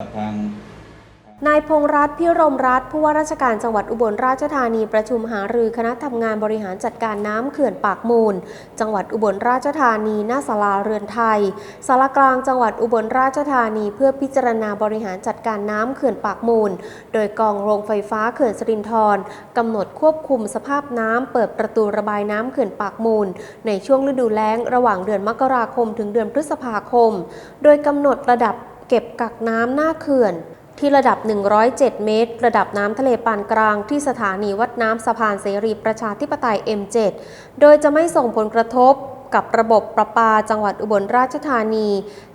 ทางนายพงษ์รัตน์พิรมรัตน์ผู้ว่าราชการจังหวัดอุบลราชธานีประชุมหารือคณะทำงานบริหารจัดการน้ำเขื่อนปากมูล จังหวัดอุบลราชธานีหน้าศาลาเรือนไทยศาลากลางจังหวัดอุบลราชธานีเพื่อพิจารณาบริหารจัดการน้ำเขื่อนปากมูล โดยกองโรงไฟฟ้าเขื่อนสรินทรกำหนดควบคุมสภาพน้ำเปิดประตูระบายน้ำเขื่อนปากมูล ในช่วงฤดูแล้งระหว่างเดือนมกราคมถึงเดือนพฤษภาคม โดยกำหนดระดับ เก็บกักน้ำหน้าเขื่อน ที่ระดับ 107 เมตร ระดับน้ำทะเลปานกลาง ที่สถานีวัดน้ำสะพานเสรีประชาธิปไตย M7 โดยจะไม่ส่งผลกระทบ กับระบบประปาจังหวัดอุบลราชธานี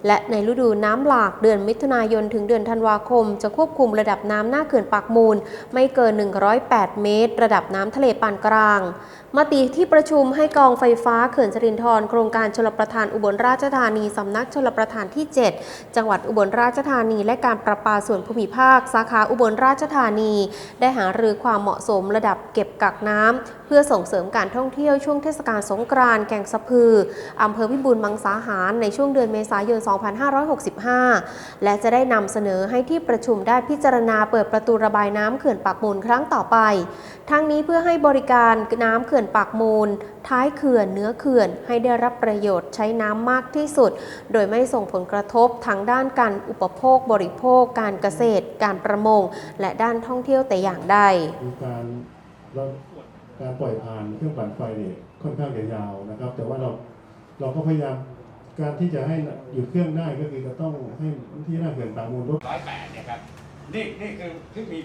และในฤดูน้ำหลากเดือนมิถุนายนถึงเดือนธันวาคม จะควบคุมระดับน้ำหน้าเขื่อนปากมูล ไม่เกิน 108 เมตร ระดับน้ำทะเลปานกลางมติที่ประชุมให้กองไฟฟ้าเขื่อนสรินทรโครงการชลประทานอุบลราชธานีสำนักชลประทานที่ 7 จังหวัดอุบลราชธานี และการประปาส่วนภูมิภาค สาขาอุบลราชธานี ได้หารือความเหมาะสมระดับเก็บกักน้ำเพื่อส่งเสริมการท่องเที่ยวช่วงเทศกาลสงกรานต์แก่งสะพืออำเภอพิบูลมังสาหารในช่วงเดือนเมษายน 2565 และจะได้นำเสนอให้ที่ประชุมได้พิจารณาเปิดประตูระบายน้ำเขื่อนปากมูลครั้งต่อไป ทั้งนี้เพื่อให้บริการน้ำเขื่อนปากมูล ท้ายเขื่อนเนื้อเขื่อนให้ได้รับประโยชน์ใช้น้ำมากที่สุด โดยไม่ส่งผลกระทบทางด้านการอุปโภคบริโภค การเกษตร การประมง และด้านท่องเที่ยวแต่อย่างใดมีการ การปล่อยผ่านเครื่องปั่นไฟเนี่ยค่อนข้างจะยาวนะครับ แต่ว่าเราเราก็พยายามการที่จะให้หยุดเครื่องได้ก็คือจะต้องให้ที่หน้าเขื่อนตามมูลรถ ร้อยแปดเนี่ยครับ นี่นี่คือที่มี